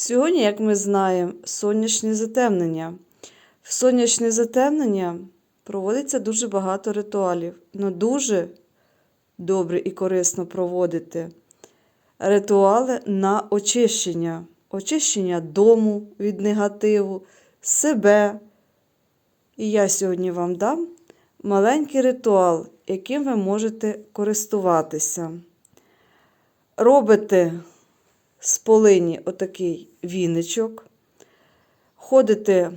Сьогодні, як ми знаємо, сонячне затемнення. В сонячне затемнення проводиться дуже багато ритуалів. але дуже добре і корисно проводити ритуали на очищення. Очищення дому від негативу, себе. І я сьогодні вам дам маленький ритуал, яким ви можете користуватися. Робите з полині отакий віничок, ходите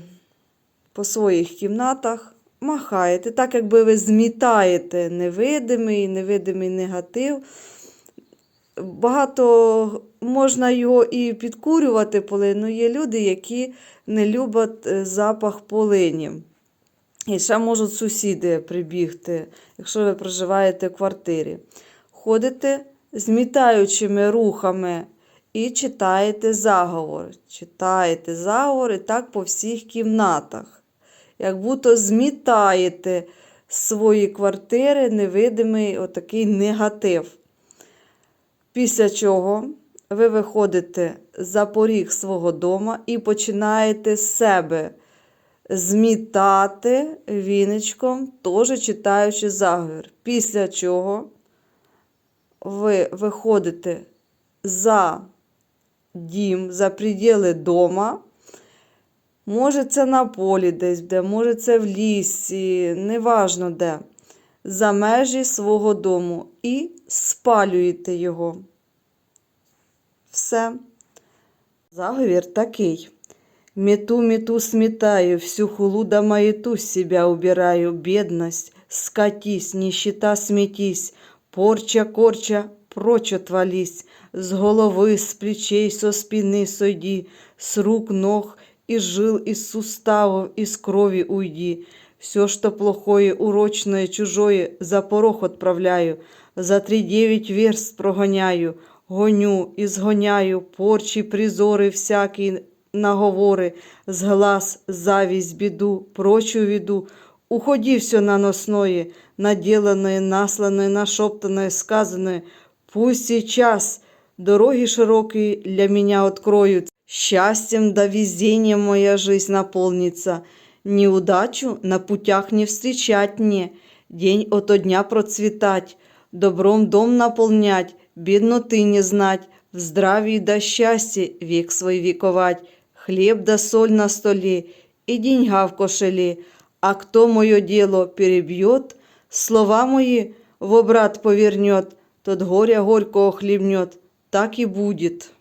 по своїх кімнатах, махаєте, так якби ви змітаєте невидимий, невидимий негатив. Багато можна його і підкурювати полину. Є люди, які не люблять е, запах полині. І ще можуть сусіди прибігти, якщо ви проживаєте в квартирі. Ходите змітаючими рухами і читаєте заговор. Читаєте заговор і так по всіх кімнатах. Як будто змітаєте свої квартири невидимий отакий негатив. Після чого ви виходите за поріг свого дома і починаєте з себе змітати віничком, теж читаючи заговір. Після чого ви виходите за дім, за приділи дома. Може, це на полі десь де, може, це в лісі, неважно де. За межі свого дому і спалюєте його. Все. Заговір такий. Мету, мету, сметаю, всю хулу да маяту с себя убираю, бедность, скатись, нищета, сметись, порча, корча, прочь отвались, с головы, с плечей, со спины сойди, с рук, ног, из жил, из суставов, из крови уйди. Все, что плохое, урочное, чужое, за порог отправляю, за три девять верст прогоняю, гоню і згоняю, порчі, призори всякі наговори, з глаз, завість, біду, прочу віду, уходи все наносное, наделанное, насланное, нашептанное, сказанное, пусть сейчас дороги широкие для меня откроют, счастьем да везением моя жизнь наполнится, неудачу на путях не встречать мне, день ото дня процветать, добром дом наполнять, бедноты не знать, в здравии да счастье век свой вековать, хлеб да соль на столе и деньга в кошеле, а кто мое дело перебьет, слова мои в обрат повернет, тот горя горького хлебнет, так и будет.